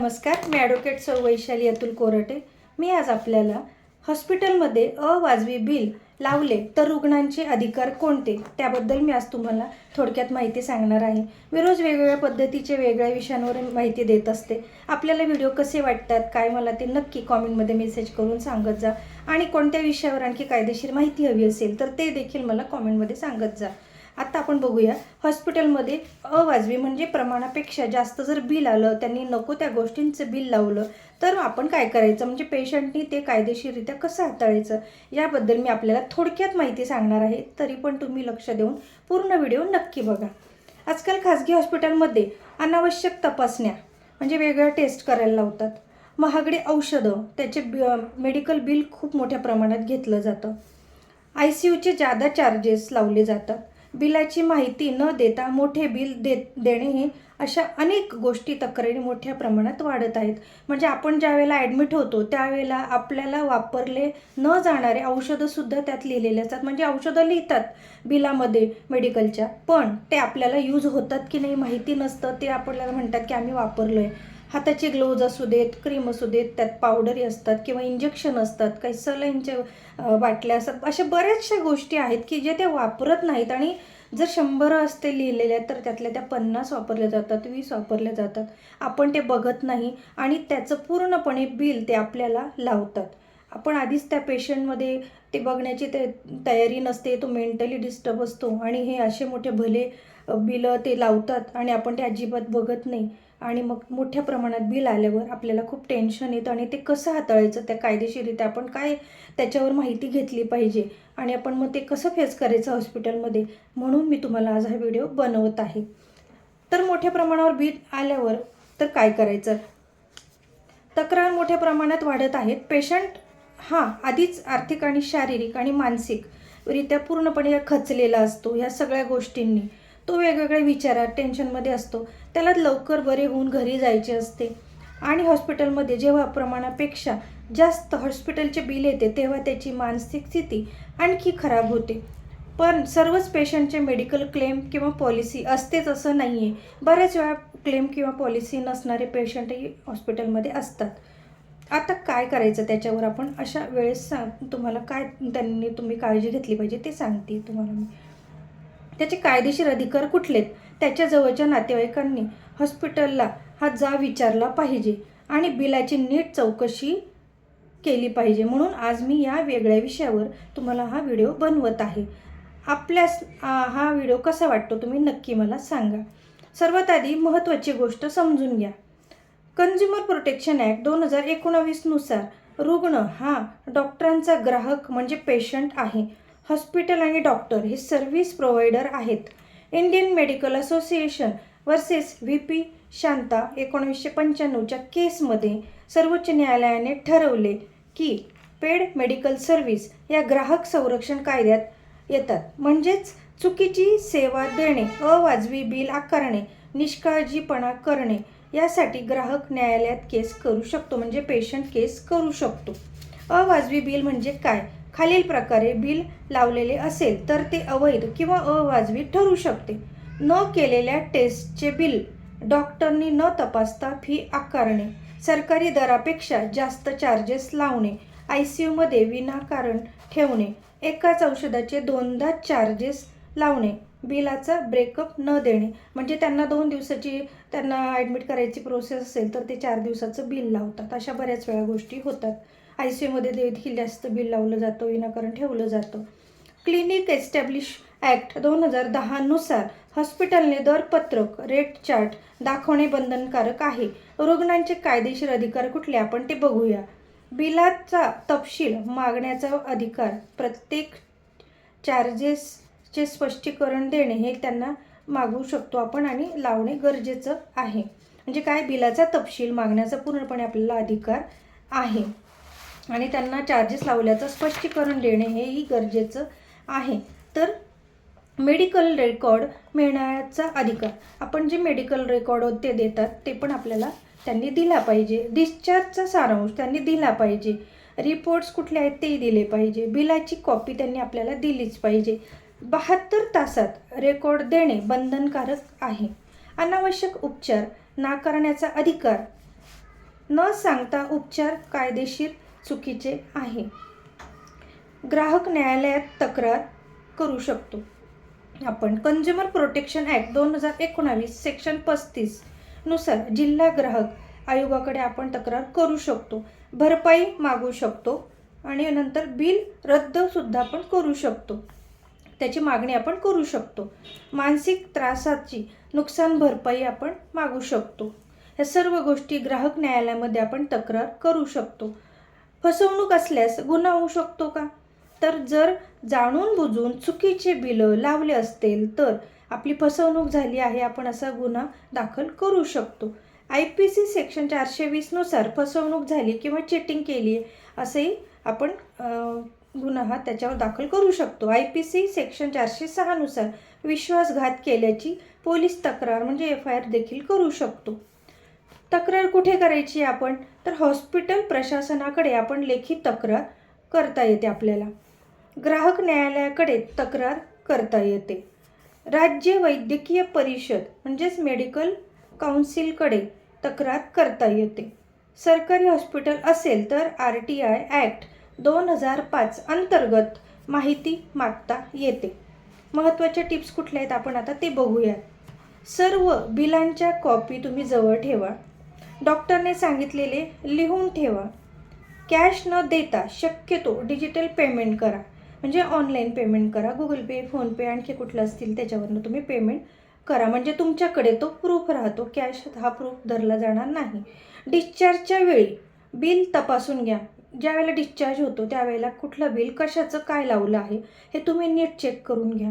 नमस्कार मी ॲडव्होकेट सौ वैशाली अतुल कोरटे. मी आज आपल्याला हॉस्पिटलमध्ये अवाजवी बिल लावले तर रुग्णांचे अधिकार कोणते? त्याबद्दल मी आज तुम्हाला थोडक्यात माहिती सांगणार आहे. मी रोज वेगवेगळ्या पद्धतीचे वेगळ्या विषयांवर माहिती देत असते. आपल्याला व्हिडिओ कसे वाटतात काय मला ते नक्की कॉमेंटमध्ये मेसेज करून सांगत जा. आणि कोणत्या विषयावर आणखी कायदेशीर माहिती हवी असेल तर ते देखील मला कॉमेंटमध्ये सांगत जा. आता आपण बघूया. हॉस्पिटलमध्ये अवाजवी म्हणजे प्रमाणापेक्षा जास्त जर बिल आलं त्यांनी नको त्या गोष्टींचं बिल लावलं तर आपण काय करायचं? म्हणजे पेशंटनी ते कायदेशीररित्या कसं हाताळायचं? याबद्दल मी आपल्याला थोडक्यात माहिती सांगणार आहे. तरी पण तुम्ही लक्ष देऊन पूर्ण व्हिडिओ नक्की बघा. आजकाल खाजगी हॉस्पिटलमध्ये अनावश्यक तपासण्या म्हणजे वेगळ्या टेस्ट करायला लावतात. महागडे औषधं त्याचे मेडिकल बिल खूप मोठ्या प्रमाणात घेतलं जातं. आय सी यूचे जादा चार्जेस लावले जातात. बिलाची माहिती न देता मोठे बिल दे देणे हे अशा अनेक गोष्टी तक्रारी मोठ्या प्रमाणात वाढत आहेत. म्हणजे आपण ज्यावेळेला ॲडमिट होतो त्यावेळेला आपल्याला वापरले न जाणारे औषधंसुद्धा त्यात लिहिलेले असतात. म्हणजे औषधं लिहितात बिलामध्ये मेडिकलच्या पण ते आपल्याला यूज होतात की नाही माहिती नसतं. ते आपल्याला म्हणतात की आम्ही वापरलो आहे हाताचे ग्लोव्ज असू देत क्रीम असू देत त्यात पावडरी असतात किंवा इंजेक्शन असतात काही सलाईनच्या बाटल्या असतात अशा बऱ्याचशा गोष्टी आहेत की ज्या त्या वापरत नाहीत आणि जर शंभर असते लिहिलेल्या तर त्यातल्या त्या पन्नास वापरल्या जातात वीस वापरल्या जातात. आपण ते बघत नाही आणि त्याचं पूर्णपणे बिल ते आपल्याला लावतात. आपण आधीच त्या पेशंटमध्ये ते बघण्याची ते तयारी नसते तो मेंटली डिस्टर्ब असतो आणि हे असे मोठे भले बिलं ते लावतात आणि आपण ते अजिबात बघत नाही. आणि मग मोठ्या प्रमाणात बिल आल्यावर आपल्याला खूप टेन्शन येतं आणि ते कसं हाताळायचं त्या कायदेशीरित्या आपण काय त्याच्यावर माहिती घेतली पाहिजे आणि आपण मग ते कसं फेस करायचं हॉस्पिटलमध्ये म्हणून मी तुम्हाला आज हा व्हिडिओ बनवत आहे. तर मोठ्या प्रमाणावर बिल आल्यावर तर काय करायचं? तक्रार मोठ्या प्रमाणात वाढत आहेत. पेशंट हा आधीच आर्थिक आणि शारीरिक आणि मानसिकरित्या पूर्णपणे खचलेला असतो ह्या सगळ्या गोष्टींनी. तो वेगवेगळ्या विचारात टेन्शनमध्ये असतो. त्याला लवकर बरे होऊन घरी जायचे असते. आणि हॉस्पिटलमध्ये जेव्हा प्रमाणापेक्षा जास्त हॉस्पिटलचे बिल येते तेव्हा त्याची मानसिक स्थिती आणखी खराब होते. पण सर्वच पेशंटचे मेडिकल क्लेम किंवा पॉलिसी असतेच असं नाही आहे बऱ्याच वेळा क्लेम किंवा पॉलिसी नसणारे पेशंटही हॉस्पिटलमध्ये असतात. आता काय करायचं त्याच्यावर आपण अशा वेळेस सांग तुम्हाला काय त्यांनी तुम्ही काळजी घेतली पाहिजे ते सांगते तुम्हाला मी. त्याचे कायदेशीर अधिकार कुठलेत? त्याच्या जवळच्या नातेवाईकांनी हॉस्पिटलला हा जा विचारला पाहिजे आणि बिलाची नीट चौकशी केली पाहिजे. म्हणून आज मी या वेगळ्या विषयावर तुम्हाला हा व्हिडिओ बनवत आहे. आपल्यास हा व्हिडिओ कसा वाटतो तुम्ही नक्की मला सांगा. सर्वात आधी महत्त्वाची गोष्ट समजून घ्या. कन्झ्युमर प्रोटेक्शन ॲक्ट दोन हजार एकोणावीसनुसार रुग्ण हा डॉक्टरांचा ग्राहक म्हणजे पेशंट आहे. हॉस्पिटल आणि डॉक्टर हे सर्व्हिस प्रोव्हायडर आहेत. Indian Medical Association versus V P Shantha एकोणीसशे पंच्याण्णवच्या केसमध्ये सर्वोच्च न्यायालयाने ठरवले की पेड मेडिकल सर्व्हिस या ग्राहक संरक्षण कायद्यात येतात. म्हणजेच चुकीची सेवा देणे अवाजवी बिल आकारणे निष्काळजीपणा करणे यासाठी ग्राहक न्यायालयात केस करू शकतो म्हणजे पेशंट केस करू शकतो. अवाजवी बिल म्हणजे काय? खालील प्रकारे बिल लावलेले असेल तर ते अवैध किंवा अवाजवी ठरू शकते. न केलेल्या टेस्टचे बिल डॉक्टरनी न तपासता फी आकारणे सरकारी दरापेक्षा जास्त चार्जेस लावणे आय सी यूमध्ये विनाकारण ठेवणे एकाच औषधाचे दोनदा चार्जेस लावणे बिलाचा ब्रेकअप न देणे म्हणजे त्यांना दोन दिवसाची त्यांना ॲडमिट करायची प्रोसेस असेल तर ते चार दिवसाचं बिल लावतात. अशा बऱ्याच वेळा गोष्टी होतात. आय सी यूमध्ये देखील जास्त बिल लावलं जातं विनाकारण ठेवलं जातं. क्लिनिक एस्टॅब्लिश ॲक्ट दोन हजार दहानुसार हॉस्पिटलने दरपत्रक रेट चार्ट दाखवणे बंधनकारक आहे. रुग्णांचे कायदेशीर अधिकार कुठले आपण ते बघूया. बिलाचा तपशील मागण्याचा अधिकार प्रत्येक चार्जेसचे स्पष्टीकरण देणे हे त्यांना मागू शकतो आपण आणि लावणे गरजेचं आहे. म्हणजे काय? बिलाचा तपशील मागण्याचा पूर्णपणे आपल्याला अधिकार आहे. आणि त्यांना चार्जेस लावल्याचं स्पष्टीकरण देणे हेही गरजेचं आहे. तर मेडिकल रेकॉर्ड मिळण्याचा अधिकार. आपण जे मेडिकल रेकॉर्ड ते देतात ते पण आपल्याला त्यांनी दिला पाहिजे. डिस्चार्जचा सारांश त्यांनी दिला पाहिजे. रिपोर्ट्स कुठले आहेत तेही दिले पाहिजे. बिलाची कॉपी त्यांनी आपल्याला दिलीच पाहिजे. बहात्तर तासात रेकॉर्ड देणे बंधनकारक आहे. अनावश्यक उपचार नाकारण्याचा अधिकार. न सांगता उपचार कायदेशीर चुकीचे आहे. ग्राहक न्यायालयात तक्रार करू शकतो. आपण कंझ्युमर प्रोटेक्शन ॲक्ट दोन हजार एकोणावीस सेक्शन पस्तीसनुसार जिल्हा ग्राहक आयोगाकडे आपण तक्रार करू शकतो. भरपाई मागू शकतो आणि नंतर बिल रद्दसुद्धा आपण करू शकतो. त्याची मागणी आपण करू शकतो. मानसिक त्रासाची नुकसान भरपाई आपण मागू शकतो. ह्या सर्व गोष्टी ग्राहक न्यायालयामध्ये आपण तक्रार करू शकतो. फसवणूक असल्यास गुन्हा होऊ शकतो का? तर जर जाणून बुजून चुकीचे बिलं लावले असतील तर आपली फसवणूक झाली आहे आपण असा गुन्हा दाखल करू शकतो. आय पी सी सेक्शन चारशे वीसनुसार फसवणूक झाली किंवा चिटिंग केली असंही आपण गुन्हा हा त्याच्यावर दाखल करू शकतो. आय पी सी सेक्शन चारशे सहानुसार विश्वासघात केल्याची पोलीस तक्रार म्हणजे एफ आय आर देखील करू शकतो. तक्रार कुठे करायची आपण? तर हॉस्पिटल प्रशासनाकडे आपण लेखी तक्रार करता येते आपल्याला. ग्राहक न्यायालयाकडे तक्रार करता येते. राज्य वैद्यकीय परिषद म्हणजेच मेडिकल काउन्सिलकडे तक्रार करता येते. सरकारी हॉस्पिटल असेल तर आर टी आय ॲक्ट दोन हजार पाच अंतर्गत माहिती मागता येते. महत्त्वाच्या टिप्स कुठल्या आहेत आपण आता ते बघूयात सर्व बिलांच्या कॉपी तुम्ही जवळ ठेवा. डॉक्टरने सांगितलेले लिहून ठेवा. कॅश न देता शक्यतो डिजिटल पेमेंट करा. म्हणजे ऑनलाईन पेमेंट करा. गुगल पे फोनपे आणखी कुठलं असतील त्याच्यावरनं तुम्ही पेमेंट करा. म्हणजे तुमच्याकडे तो प्रूफ राहतो. कॅश हा प्रूफ धरला जाणार नाही. डिस्चार्जच्या वेळी बिल तपासून घ्या. ज्यावेळेला डिस्चार्ज होतो त्यावेळेला कुठलं बिल कशाचं काय लावलं आहे हे तुम्ही नीट चेक करून घ्या.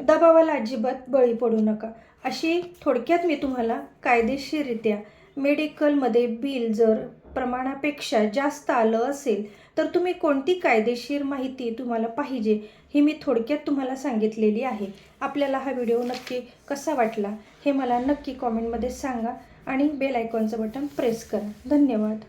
दबावाला अजिबात बळी पडू नका. अशी थोडक्यात मी तुम्हाला कायदेशीररित्या मेडिकलमध्ये बिल जर प्रमाणापेक्षा जास्त आलं असेल तर तुम्ही कोणती कायदेशीर माहिती तुम्हाला पाहिजे ही मी थोडक्यात तुम्हाला सांगितलेली आहे. आपल्याला हा व्हिडिओ नक्की कसा वाटला हे मला नक्की कॉमेंटमध्ये सांगा आणि बेल आयकॉनचं बटन प्रेस करा. धन्यवाद.